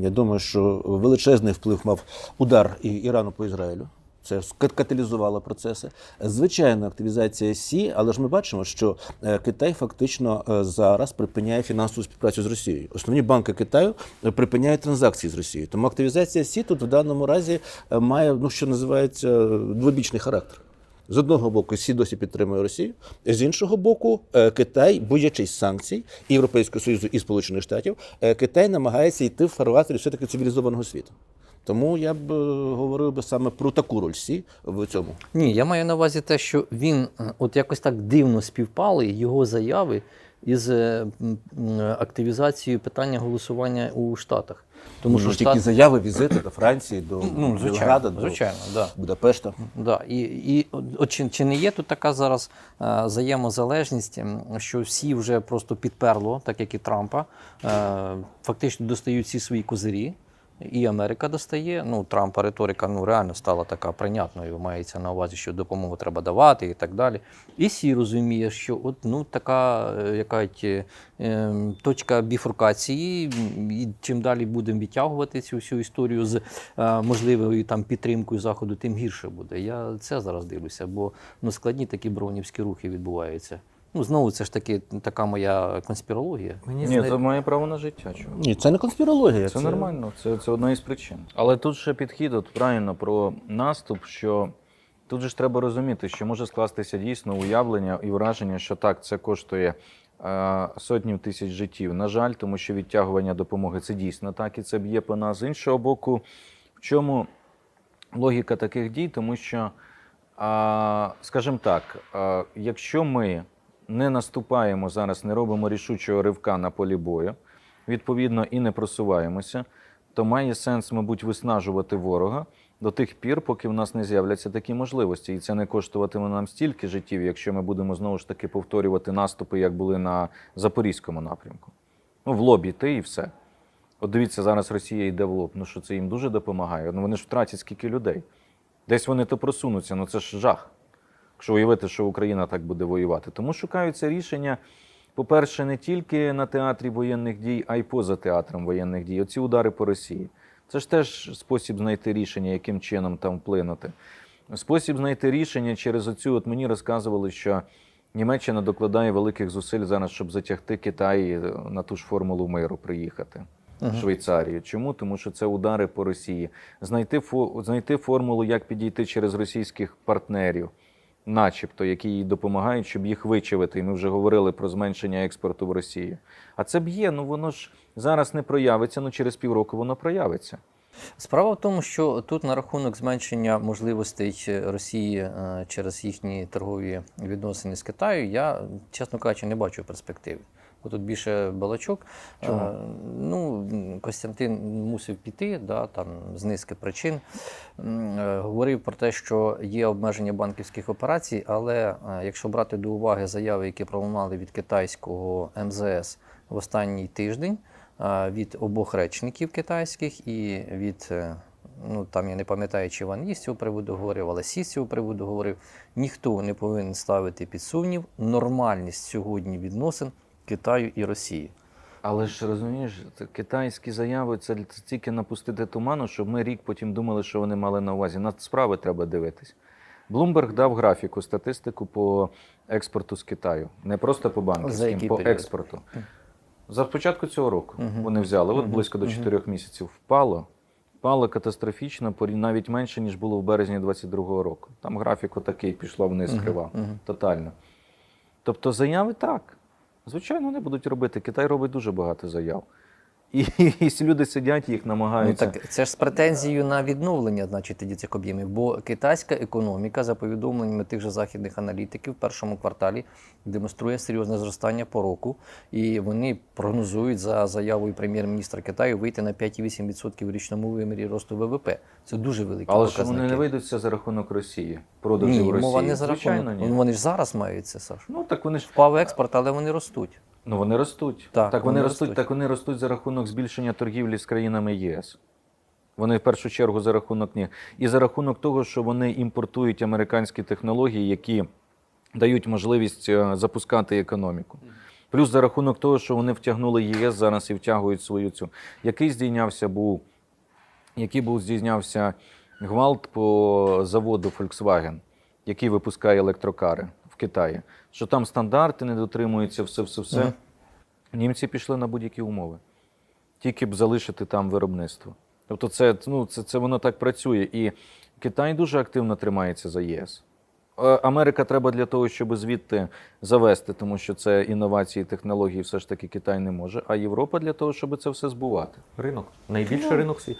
Я думаю, що величезний вплив мав удар Ірану по Ізраїлю. Це каталізувало процеси. Звичайно, активізація Сі, але ж ми бачимо, що е, Китай фактично е, зараз припиняє фінансову співпрацю з Росією. Основні банки Китаю е, припиняють транзакції з Росією. Тому активізація Сі тут в даному разі має, ну що називається, двобічний характер. З одного боку, Сі досі підтримує Росію, з іншого боку, е, Китай, боячись санкцій Європейського Союзу і Сполучених Штатів, е, Китай намагається йти в фарватері все-таки цивілізованого світу. Тому я б е, говорив би саме про таку роль Сі в цьому. Ні, я маю на увазі те, що він от якось так дивно співпали його заяви із е, активізацією питання голосування у Штатах. Тому що Ну, тільки Штат... заяви, візити до Франції, до Ну, Белграда, звичайно, до звичайно, да. Будапешта. Да, і, і от чи, чи не є тут така зараз е, взаємозалежність, що всі вже просто підперло, так як і Трампа, е, фактично достають всі свої козирі. І Америка достає. Ну, Трампа риторика ну, реально стала така прийнятною. Мається на увазі, що допомогу треба давати і так далі. І Сі розуміє, що от ну така якась е, ем, точка біфуркації, і чим далі будемо відтягувати цю всю історію з е, можливою там підтримкою заходу, тим гірше буде. Я це зараз дивлюся, бо ну складні такі бронівські рухи відбуваються. Ну знову це ж таки така моя конспірологія. Мені Ні, це має право на життя. Чого? Ні, це не конспірологія. Це нормально, це, це одна із причин. Але тут ще підхід от правильно про наступ, що тут же ж треба розуміти, що може скластися дійсно уявлення і враження, що так, це коштує е, сотнів тисяч життів. На жаль, тому що відтягування допомоги це дійсно так, і це б'є по нас. З іншого боку, в чому логіка таких дій? Тому що, а, скажімо так, а, якщо ми не наступаємо зараз, не робимо рішучого ривка на полі бою, відповідно, і не просуваємося, то має сенс, мабуть, виснажувати ворога до тих пір, поки в нас не з'являться такі можливості. І це не коштуватиме нам стільки життів, якщо ми будемо знову ж таки повторювати наступи, як були на Запорізькому напрямку. Ну, в лоб іти і все. От дивіться, зараз Росія йде в лоб. Ну що це їм дуже допомагає? Ну вони ж втратять скільки людей. Десь вони то просунуться, ну це ж жах. Якщо уявити, що Україна так буде воювати. Тому шукаються рішення, по-перше, не тільки на театрі воєнних дій, а й поза театром воєнних дій. Оці удари по Росії. Це ж теж спосіб знайти рішення, яким чином там вплинути. Спосіб знайти рішення через оцю, от мені розказували, що Німеччина докладає великих зусиль зараз, щоб затягти Китай е, на ту ж формулу миру приїхати. в Швейцарію. Чому? Тому що це удари по Росії. Знайти, фо- знайти формулу, як підійти через російських партнерів, начебто, які їй допомагають, щоб їх вичавити. І ми вже говорили про зменшення експорту в Росію. А це б'є, ну воно ж зараз не проявиться, ну через півроку воно проявиться. Справа в тому, що тут на рахунок зменшення можливостей Росії е, через їхні торгові відносини з Китаю, я, чесно кажучи, не бачу перспективи. Тут більше балачок. Чому? Е, Ну, Костянтин мусив піти, да, там, з низки причин. Е, Говорив про те, що є обмеження банківських операцій, але е, якщо брати до уваги заяви, які пролунали від китайського МЗС в останній тиждень, від обох речників китайських і від. Ну, там я не пам'ятаю, чи Іван з цього приводу говорив, але Сі з цього приводу говорив. Ніхто не повинен ставити під сумнів нормальність сьогодні відносин Китаю і Росії. Але ж розумієш, китайські заяви це тільки напустити туману, щоб ми рік потім думали, що вони мали на увазі. На справи треба дивитись. Блумберг дав графіку, статистику по експорту з Китаю. Не просто по банківським, по період? експорту. За початку цього року Мгм. вони взяли. От близько до Мгм. 4 місяців впало. Впало катастрофічно, навіть менше, ніж було в березні 22-го року. Там графік отакий пішло вниз, крива. Мгм. Тотально. Тобто заяви так. Звичайно, вони будуть робити. Китай робить дуже багато заяв. І, і люди сидять, їх Ну, так це ж з претензією на відновлення, значить, тоді цих об'ємів. Бо китайська економіка, за повідомленнями тих же західних аналітиків, в першому кварталі демонструє серйозне зростання по року, і вони прогнозують за заявою прем'єр-міністра Китаю вийти на 5,8% в річному вимірі росту ВВП. Це дуже великі Але ж вони не вийдуться за рахунок Росії, продажів Ні, Росії. мова не за Звичайно, рахунок. ні. Ну, Вони ж зараз мають це, Саш. Ну так вони ж Впав експорт, але вони ростуть. Ну вони ростуть. Так, вони, вони ростуть, ростуть. так вони ростуть за рахунок збільшення торгівлі з країнами ЄС. Вони в першу чергу за рахунок них. І за рахунок того, що вони імпортують американські технології, які дають можливість е, запускати економіку. Плюс за рахунок того, що вони втягнули ЄС зараз і втягують свою цю. Який здійнявся був, який був здійнявся гвалт по заводу Volkswagen, який випускає електрокари Китаї. Що там стандарти не дотримуються, все, все, все. Мгм. Німці пішли на будь-які умови. Тільки б залишити там виробництво. Тобто, це, ну, це, це воно так працює. І Китай дуже активно тримається за ЄС. Е, Америка треба для того, щоб звідти завести, тому що це інновації, технології, все ж таки Китай не може. А Європа для того, щоб це все збувати. Ринок. Найбільший ринок світу.